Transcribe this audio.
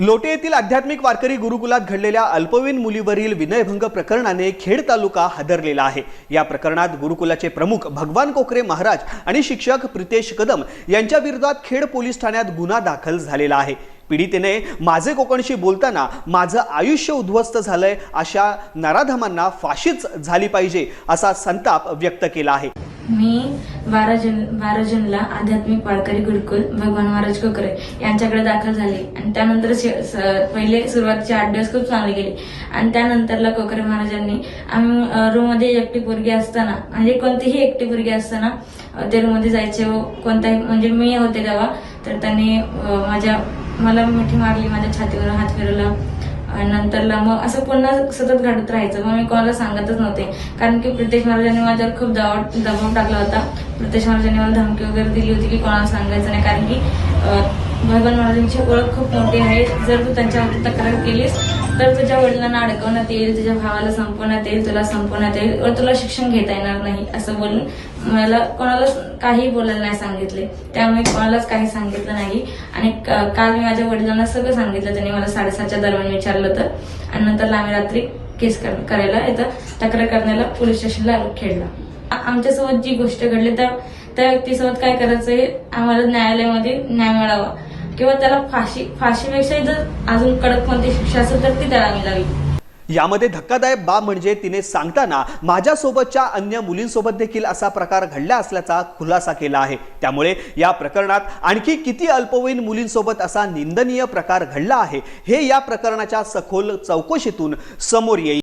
लोटे येथील आध्यात्मिक वारकरी गुरुकुलात घडलेल्या अल्पवयीन मुलीवरील विनयभंग प्रकरणाने खेड तालुका हादरलेला आहे. या प्रकरणात गुरुकुलाचे प्रमुख भगवान कोकरे महाराज आणि शिक्षक प्रितेश कदम यांच्या विरोधात खेड पोलीस ठाण्यात गुन्हा दाखल झालेला आहे. पीडितेने माझे कोकणशी बोलताना माझं आयुष्य उद्ध्वस्त झालंय अशा नराधमांना फाशीच झाली पाहिजे असा संताप व्यक्त केला आहे. मी बारा जून बारा जूनला आध्यात्मिक वारकरी गुरुकुल भगवान महाराज कोकरे यांच्याकडे दाखल झाले. आणि त्यानंतर शे- स- पहिले सुरुवातीचे आठ दिवस खूप चांगले गेले. आणि त्यानंतरला कोकरे महाराजांनी आम्ही रूममध्ये एकटी पोरगी असताना म्हणजे कोणतीही एकटी पोरगी असताना ते रूममध्ये जायचे व कोणताही म्हणजे मी होते तेव्हा तर त्यांनी माझ्या मला मिठी मारली माझ्या छातीवर हात फिरवला. आणि नंतरला मग असं पुन्हा सतत घडत राहायचं. मग मी कोणाला सांगतच नव्हते. कारण की प्रितेश महाराजांनी माझ्यावर खूप दबाव दबाव टाकला होता. प्रितेश महाराजांनी मला धमकी वगैरे दिली होती की कोणाला सांगायचं नाही. कारण की भगवान महाराजांची ओळख खूप मोठी आहे. जर तू त्यांच्यावरती तक्रार केलीस तर तुझ्या वडिलांना अडकवण्यात येईल तुझ्या भावाला संपवण्यात येईल तुला संपवण्यात येईल व तुला शिक्षण घेता येणार नाही असं बोलून मला कोणालाच काही बोलायला नाही सांगितले. त्यामुळे कोणालाच काही सांगितलं नाही. आणि काल मी माझ्या वडिलांना सगळं सांगितलं त्यांनी मला साडेसातच्या दरम्यान विचारलं तर आणि नंतर आम्ही रात्री केस कर- करायला येतं. तक्रार करण्याला पोलीस स्टेशनला खेळला. आ- आमच्यासोबत जी गोष्ट घडली त्या त्या व्यक्तीसोबत काय करायचं आहे आम्हाला न्यायालयामध्ये न्याय मिळावा. किंवा त्याला फाशी फाशीपेक्षा जर अजून कडक कोणती शिक्षा असेल तर ती त्याला मिळावी. यामध्ये धक्कादायक बाब म्हणजे तिने सांगताना माझ्यासोबतच्या अन्य मुलींसोबत देखील असा प्रकार घडला असल्याचा खुलासा केला आहे. त्यामुळे या प्रकरणात आणखी किती अल्पवयीन मुलींसोबत असा निंदनीय प्रकार घडला आहे हे या प्रकरणाच्या सखोल चौकशीतून समोर येईल.